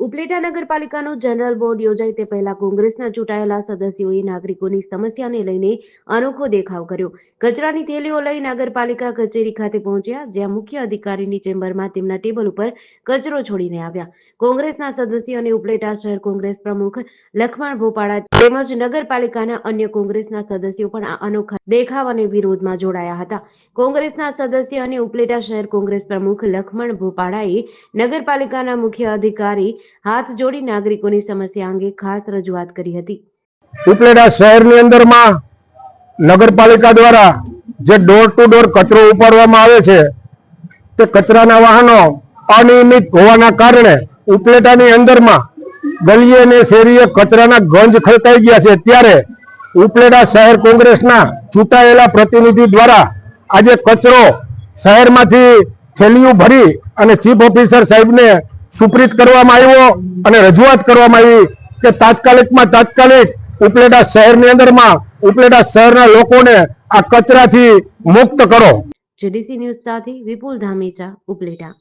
Upleta નગરપાલિકાનું general board યોજાય તે પહેલા કોંગ્રેસના ચૂંટાયેલા સદસ્યોએ નાગરિકોની સમસ્યાને લઈને અનોખો દેખાવ કર્યો. કચરાની થેલીઓ લઈ નગરપાલિકા કચેરી ખાતે પહોંચ્યા, જ્યાં મુખ્ય અધિકારીની ચેમ્બરમાં તેમના ટેબલ ઉપર કચરો છોડીને આવ્યા. કોંગ્રેસના સદસ્ય અને ઉપલેટા શહેર કોંગ્રેસ પ્રમુખ લખમણ ભોપાડા તેમજ નગરપાલિકાના અન્ય કોંગ્રેસના સદસ્યો પણ આ અનોખા દેખાવ અને વિરોધમાં જોડાયા હતા. કોંગ્રેસના સદસ્ય અને ઉપલેટા શહેર કોંગ્રેસ પ્રમુખ લખમણ ભોપાળાએ નગરપાલિકાના મુખ્ય અધિકારી હાથ જોડી નાગરિકોની સમસ્યા અંગે ખાસ રજૂઆત કરી હતી. ઉપલેટા શહેરની અંદરમાં નગરપાલિકા દ્વારા જે ડોર ટુ ડોર કચરો ઉપાડવામાં આવે છે, તે કચરાના વાહનો અનિયમિત હોવાના કારણે ઉપલેટાની અંદરમાં ગલીએ અને શેરીએ કચરાના ગંજ ખડકાઈ ગયા છે. ત્યારે ઉપલેટા શહેર કોંગ્રેસના ચૂંટાયેલા પ્રતિનિધિ દ્વારા આજે કચરો શહેરમાંથી થેલીઓ ભરી અને ચીફ ઓફિસર સાહેબને સુપ્રીત કરવામાં આવ્યો અને રજૂઆત કરવામાં આવી કે તાત્કાલિકમાં તાત્કાલિક ઉપલેટા શહેરની અંદરમાં ઉપલેટા શહેરના લોકોને આ કચરાથી મુક્ત કરો. જેડીસી ન્યૂઝ સાથે વિપુલ ધામેચા ઉપલેટા.